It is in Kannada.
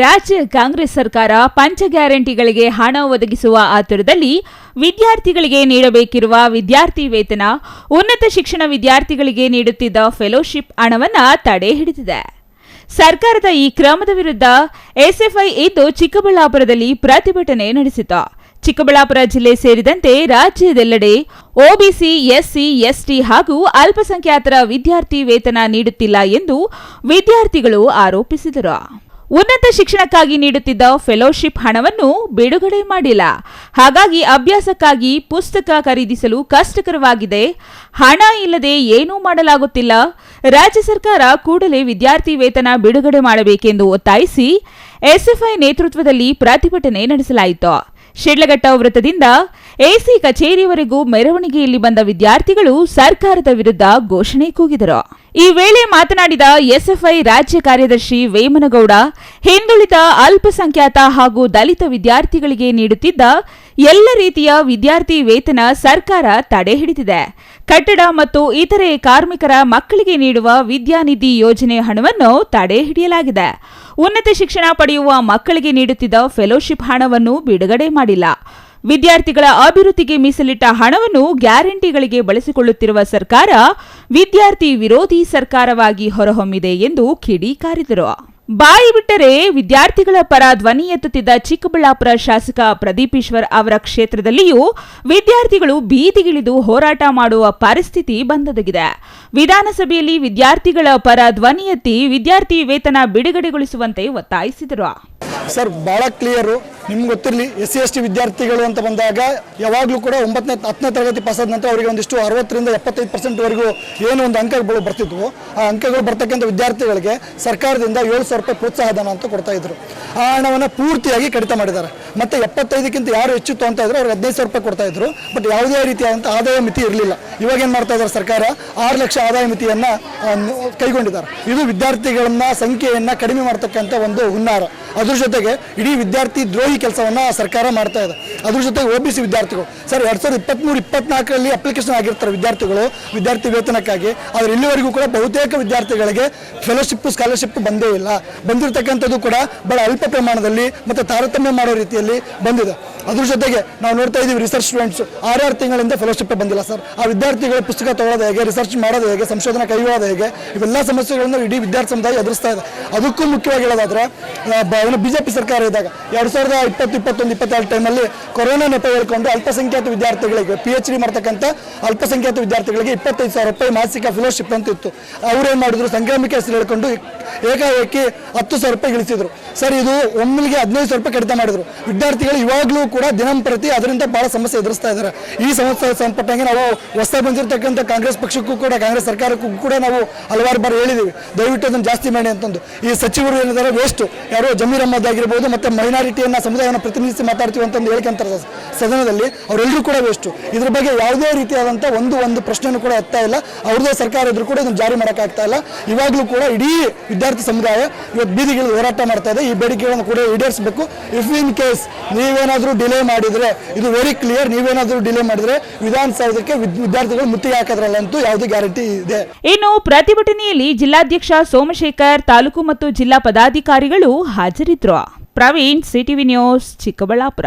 ರಾಜ್ಯ ಕಾಂಗ್ರೆಸ್ ಸರ್ಕಾರ ಪಂಚ ಗ್ಯಾರಂಟಿಗಳಿಗೆ ಹಣ ಒದಗಿಸುವ ಆತುರದಲ್ಲಿ ವಿದ್ಯಾರ್ಥಿಗಳಿಗೆ ನೀಡಬೇಕಿರುವ ವಿದ್ಯಾರ್ಥಿ ವೇತನ, ಉನ್ನತ ಶಿಕ್ಷಣ ವಿದ್ಯಾರ್ಥಿಗಳಿಗೆ ನೀಡುತ್ತಿದ್ದ ಫೆಲೋಶಿಪ್ ಹಣವನ್ನು ತಡೆ ಹಿಡಿದಿದೆ. ಸರ್ಕಾರದ ಈ ಕ್ರಮದ ವಿರುದ್ಧ ಎಸ್ಎಫ್ಐ ಇಂದು ಚಿಕ್ಕಬಳ್ಳಾಪುರದಲ್ಲಿ ಪ್ರತಿಭಟನೆ ನಡೆಸಿತು. ಚಿಕ್ಕಬಳ್ಳಾಪುರ ಜಿಲ್ಲೆ ಸೇರಿದಂತೆ ರಾಜ್ಯದೆಲ್ಲೆಡೆ ಒಬಿಸಿ ಎಸ್ಸಿ, ಎಸ್ಟಿ ಹಾಗೂ ಅಲ್ಪಸಂಖ್ಯಾತರ ವಿದ್ಯಾರ್ಥಿ ವೇತನ ನೀಡುತ್ತಿಲ್ಲ ಎಂದು ವಿದ್ಯಾರ್ಥಿಗಳು ಆರೋಪಿಸಿದರು. ಉನ್ನತ ಶಿಕ್ಷಣಕ್ಕಾಗಿ ನೀಡುತ್ತಿದ್ದ ಫೆಲೋಶಿಪ್ ಹಣವನ್ನು ಬಿಡುಗಡೆ ಮಾಡಿಲ್ಲ. ಹಾಗಾಗಿ ಅಭ್ಯಾಸಕ್ಕಾಗಿ ಪುಸ್ತಕ ಖರೀದಿಸಲು ಕಷ್ಟಕರವಾಗಿದೆ. ಹಣ ಇಲ್ಲದೆ ಏನೂ ಮಾಡಲಾಗುತ್ತಿಲ್ಲ. ರಾಜ್ಯ ಸರ್ಕಾರ ಕೂಡಲೇ ವಿದ್ಯಾರ್ಥಿ ವೇತನ ಬಿಡುಗಡೆ ಮಾಡಬೇಕೆಂದು ಒತ್ತಾಯಿಸಿ ಎಸ್ಎಫ್ಐ ನೇತೃತ್ವದಲ್ಲಿ ಪ್ರತಿಭಟನೆ ನಡೆಸಲಾಯಿತು. ಶಿಡ್ಲಘಟ್ಟ ವೃತ್ತದಿಂದ ಎಸಿ ಕಚೇರಿವರೆಗೂ ಮೆರವಣಿಗೆಯಲ್ಲಿ ಬಂದ ವಿದ್ಯಾರ್ಥಿಗಳು ಸರ್ಕಾರದ ವಿರುದ್ಧ ಘೋಷಣೆ ಕೂಗಿದರು. ಈ ವೇಳೆ ಮಾತನಾಡಿದ ಎಸ್ಎಫ್ಐ ರಾಜ್ಯ ಕಾರ್ಯದರ್ಶಿ ವೇಮನಗೌಡ, ಹಿಂದುಳಿದ ಅಲ್ಪಸಂಖ್ಯಾತ ಹಾಗೂ ದಲಿತ ವಿದ್ಯಾರ್ಥಿಗಳಿಗೆ ನೀಡುತ್ತಿದ್ದ ಎಲ್ಲ ರೀತಿಯ ವಿದ್ಯಾರ್ಥಿ ವೇತನ ಸರ್ಕಾರ ತಡೆ ಹಿಡಿದಿದೆ. ಕಟ್ಟಡ ಮತ್ತು ಇತರೆ ಕಾರ್ಮಿಕರ ಮಕ್ಕಳಿಗೆ ನೀಡುವ ವಿದ್ಯಾನಿಧಿ ಯೋಜನೆ ಹಣವನ್ನು ತಡೆ ಹಿಡಿಯಲಾಗಿದೆ. ಉನ್ನತ ಶಿಕ್ಷಣ ಪಡೆಯುವ ಮಕ್ಕಳಿಗೆ ನೀಡುತ್ತಿದ್ದ ಫೆಲೋಶಿಪ್ ಹಣವನ್ನು ಬಿಡುಗಡೆ ಮಾಡಿಲ್ಲ. ವಿದ್ಯಾರ್ಥಿಗಳ ಅಭಿವೃದ್ಧಿಗೆ ಮೀಸಲಿಟ್ಟ ಹಣವನ್ನು ಗ್ಯಾರಂಟಿಗಳಿಗೆ ಬಳಸಿಕೊಳ್ಳುತ್ತಿರುವ ಸರ್ಕಾರ ವಿದ್ಯಾರ್ಥಿ ವಿರೋಧಿ ಸರ್ಕಾರವಾಗಿ ಹೊರಹೊಮ್ಮಿದೆ ಎಂದು ಕಿಡಿಕಾರಿದರು ಬಾಯಿ ಬಿಟ್ಟರೆ ವಿದ್ಯಾರ್ಥಿಗಳ ಪರ ಧ್ವನಿ ಎತ್ತುತ್ತಿದ್ದ ಚಿಕ್ಕಬಳ್ಳಾಪುರ ಶಾಸಕ ಪ್ರದೀಪೇಶ್ವರ್ ಅವರ ಕ್ಷೇತ್ರದಲ್ಲಿಯೂ ವಿದ್ಯಾರ್ಥಿಗಳು ಬೀದಿಗಿಳಿದು ಹೋರಾಟ ಮಾಡುವ ಪರಿಸ್ಥಿತಿ ಬಂದೊದಗಿದೆ. ವಿಧಾನಸಭೆಯಲ್ಲಿ ವಿದ್ಯಾರ್ಥಿಗಳ ಪರ ಧ್ವನಿ ಎತ್ತಿ ವಿದ್ಯಾರ್ಥಿ ವೇತನ ಬಿಡುಗಡೆಗೊಳಿಸುವಂತೆ ಒತ್ತಾಯಿಸಿದರು. ಸರ್, ಬಹಳ ಕ್ಲಿಯರು ನಿಮ್ಗೆ ಗೊತ್ತಿರಲಿ ಎಸ್ ಸಿ ಎಸ್ ಟಿ ವಿದ್ಯಾರ್ಥಿಗಳು ಅಂತ ಬಂದಾಗ ಯಾವಾಗಲೂ ಕೂಡ ಒಂಬತ್ತನೇ, ಹತ್ತನೇ ತರಗತಿ ಪಾಸಾದ ನಂತರ ಅವರಿಗೆ ಒಂದಿಷ್ಟು ಅರವತ್ತರಿಂದ ಎಪ್ಪತ್ತೈದು ಪರ್ಸೆಂಟ್ವರೆಗೂ ಏನು ಒಂದು ಅಂಕಗಳು ಬರ್ತಿದ್ವು. ಆ ಅಂಕಗಳು ಬರ್ತಕ್ಕಂಥ ವಿದ್ಯಾರ್ಥಿಗಳಿಗೆ ಸರ್ಕಾರದಿಂದ ಏಳು ಸಾವಿರ ರೂಪಾಯಿ ಪ್ರೋತ್ಸಾಹಧನ ಅಂತ ಕೊಡ್ತಾ ಇದ್ರು. ಆ ಹಣವನ್ನು ಪೂರ್ತಿಯಾಗಿ ಕಡಿತ ಮಾಡಿದ್ದಾರೆ. ಮತ್ತೆ ಎಪ್ಪತ್ತೈದಕ್ಕಿಂತ ಯಾರು ಹೆಚ್ಚು ಅಂತ ಇದ್ರು ಅವ್ರಿಗೆ ಹದಿನೈದು ಸಾವಿರ ರೂಪಾಯಿ ಕೊಡ್ತಾ ಇದ್ರು. ಬಟ್ ಯಾವುದೇ ರೀತಿಯಾದಂಥ ಆದಾಯ ಮಿತಿ ಇರಲಿಲ್ಲ. ಇವಾಗ ಏನು ಮಾಡ್ತಾ ಇದ್ದಾರೆ ಸರ್ಕಾರ? ಆರು ಲಕ್ಷ ಆದಾಯ ಮಿತಿಯನ್ನು ಕೈಗೊಂಡಿದ್ದಾರೆ. ಇದು ವಿದ್ಯಾರ್ಥಿಗಳನ್ನ ಸಂಖ್ಯೆಯನ್ನು ಕಡಿಮೆ ಮಾಡ್ತಕ್ಕಂಥ ಒಂದು ಹುನ್ನಾರ. ಅದ್ರ ಜೊತೆಗೆ ಇಡೀ ವಿದ್ಯಾರ್ಥಿ ದ್ರೋಹಿ ಕೆಲಸವನ್ನು ಸರ್ಕಾರ ಮಾಡ್ತಾ ಇದೆ. ಅದ್ರ ಜೊತೆಗೆ ಒ ಬಿ ಸಿ ವಿದ್ಯಾರ್ಥಿಗಳು. ಸರ್, ಎರಡು ಸಾವಿರದ ಇಪ್ಪತ್ತ್ಮೂರು ಇಪ್ಪತ್ನಾಲ್ಕರಲ್ಲಿ ಅಪ್ಲಿಕೇಶನ್ ಆಗಿರ್ತಾರೆ ವಿದ್ಯಾರ್ಥಿಗಳು, ವಿದ್ಯಾರ್ಥಿ ವೇತನಕ್ಕಾಗಿ. ಆದರೆ ಇಲ್ಲಿವರೆಗೂ ಕೂಡ ಬಹುತೇಕ ವಿದ್ಯಾರ್ಥಿಗಳಿಗೆ ಫೆಲೋಶಿಪ್ ಸ್ಕಾಲರ್ಶಿಪ್ ಬಂದೇ ಇಲ್ಲ. ಬಂದಿರತಕ್ಕಂಥದ್ದು ಕೂಡ ಬಹಳ ಅಲ್ಪ ಪ್ರಮಾಣದಲ್ಲಿ ಮತ್ತು ತಾರತಮ್ಯ ಮಾಡೋ ರೀತಿಯಲ್ಲಿ ಬಂದಿದೆ. ಅದ್ರ ಜೊತೆಗೆ ನಾವು ನೋಡ್ತಾ ಇದ್ದೀವಿ ರಿಸರ್ಚ್ ಸ್ಟೂಡೆಂಟ್ಸ್ ಆರಾರು ತಿಂಗಳಿಂದ ಫೆಲೋಶಿಪ್ ಬಂದಿಲ್ಲ ಸರ್. ಆ ವಿದ್ಯಾರ್ಥಿಗಳು ಪುಸ್ತಕ ತಗೊಳ್ಳೋದು ಹೇಗೆ ರಿಸರ್ಚ್ ಮಾಡೋದು ಹೇಗೆ, ಸಂಶೋಧನೆ ಕೈಗೊಳ್ಳೋದು ಹೇಗೆ, ಇವೆಲ್ಲ ಸಮಸ್ಯೆಗಳನ್ನು ಇಡೀ ವಿದ್ಯಾರ್ಥಿ ಸಮುದಾಯ ಎದುರಿಸ್ತಾ ಇದೆ. ಅದಕ್ಕೂ ಮುಖ್ಯವಾಗಿ ಹೇಳೋದಾದ್ರೆ ಬಿ ಜೆ ಪಿ ಸರ್ಕಾರ ಇದ್ದಾಗ ಎರಡು ಸಾವಿರದ ಇಪ್ಪತ್ತು ಇಪ್ಪತ್ತೊಂದು ಇಪ್ಪತ್ತೆರಡು ಟೈಮಲ್ಲಿ ಕೊರೋನಾ ನೆಪ ಹೇಳ್ಕೊಂಡು ಅಲ್ಪಸಂಖ್ಯಾತ ವಿದ್ಯಾರ್ಥಿಗಳಿಗೆ ಪಿ ಎಚ್ ಡಿ ಮಾಡ್ತಕ್ಕಂಥ ಅಲ್ಪಸಂಖ್ಯಾತ ವಿದ್ಯಾರ್ಥಿಗಳಿಗೆ ಇಪ್ಪತ್ತೈದು ಸಾವಿರ ರೂಪಾಯಿ ಮಾಸಿಕ ಫೆಲೋಶಿಪ್ ಅಂತ ಇತ್ತು. ಅವ್ರೇನು ಮಾಡಿದ್ರು? ಸಂಕ್ರಾಮಿಕ ಹೆಸರು ಹೇಳ್ಕೊಂಡು ಏಕಾಏಕಿ ಹತ್ತು ಸಾವಿರ ರೂಪಾಯಿ ಇಳಿಸಿದ್ರು ಸರ್, ಇದು ಒಮ್ಮಿಗೆ ಹದಿನೈದು ಸಾವಿರ ರೂಪಾಯಿ ಕಡಿತ ಮಾಡಿದ್ರು. ವಿದ್ಯಾರ್ಥಿಗಳು ಇವಾಗಲೂ ಕೂಡ ದಿನಂಪ್ರತಿ ಅದರಿಂದ ಭಾಳ ಸಮಸ್ಯೆ ಎದುರಿಸ್ತಾ ಇದ್ದಾರೆ. ಈ ಸಮಸ್ಯೆ ಸಂಪಟ್ಟಂಗೆ ನಾವು ಹೊಸ ಬಂದಿರತಕ್ಕಂಥ ಕಾಂಗ್ರೆಸ್ ಪಕ್ಷಕ್ಕೂ ಕೂಡ, ಕಾಂಗ್ರೆಸ್ ಸರ್ಕಾರಕ್ಕೂ ಕೂಡ ನಾವು ಹಲವಾರು ಬಾರಿ ಹೇಳಿದ್ದೀವಿ ದಯವಿಟ್ಟು ಅದನ್ನು ಜಾಸ್ತಿ ಮಾಡಿ ಅಂತಂದು. ಈ ಸಚಿವರು ಏನಿದ್ದಾರೆ? ವೇಸ್ಟ್ ಯಾರೋ ಜಮೀರ್ ಅಹಮದ್ ಆಗಿರ್ಬೋದು, ಮತ್ತು ಮೈನಾರಿಟಿಯನ್ನು ಸಮುದಾಯವನ್ನು ಪ್ರತಿನಿಧಿಸಿ ಮಾತಾಡ್ತೀವಿ ಅಂತಂದು ಹೇಳ್ಕೊಂತಾರೆ ಸದನದಲ್ಲಿ ಅವರೆಲ್ಲರೂ ಕೂಡ ವೇಸ್ಟು ಇದ್ರ ಬಗ್ಗೆ ಯಾವುದೇ ರೀತಿಯಾದಂಥ ಒಂದು ಒಂದು ಪ್ರಶ್ನೆನೂ ಕೂಡ ಎತ್ತಾ ಇಲ್ಲ. ಅವ್ರದ್ದೇ ಸರ್ಕಾರ ಇದ್ರೂ ಕೂಡ ಇದನ್ನು ಜಾರಿ ಮಾಡೋಕ್ಕಾಗ್ತಾ ಇಲ್ಲ. ಇವಾಗಲೂ ಕೂಡ ಇಡೀ ವಿದ್ಯಾರ್ಥಿ ಸಮುದಾಯ ಇವತ್ತು ಬೀದಿಗಳು ಹೋರಾಟ ಮಾಡ್ತಾ ಇದೆ. ಈ ಬೇಡಿಕೆಗಳನ್ನು ಕೂಡ ಈಡೇರಿಸಬೇಕು. ಇಫ್ ಇನ್ ಕೇಸ್ ನೀವೇನಾದರೂ ಡಿಲೇ ಮಾಡಿದರೆ, ಇದು ವೆರಿ ಕ್ಲಿಯರ್ ನೀವೇನಾದರೂ ಡಿಲೇ ಮಾಡಿದರೆ ವಿಧಾನಸೌಧಕ್ಕೆ ವಿದ್- ವಿದ್ಯಾರ್ಥಿಗಳು ಮುತ್ತಿಗೆ ಹಾಕೋದ್ರಲ್ಲ ಅಂತೂ ಯಾವುದೇ ಗ್ಯಾರಂಟಿ ಇದೆ. ಇನ್ನು ಪ್ರತಿಭಟನೆಯಲ್ಲಿ ಜಿಲ್ಲಾಧ್ಯಕ್ಷ ಸೋಮಶೇಖರ್, ತಾಲೂಕು ಮತ್ತು ಜಿಲ್ಲಾ ಪದಾಧಿಕಾರಿಗಳು ಹಾಜರಿದ್ದರು ಪ್ರವೀಣ್ ಸಿಟಿವಿ ನ್ಯೂಸ್ ಚಿಕ್ಕಬಳ್ಳಾಪುರ.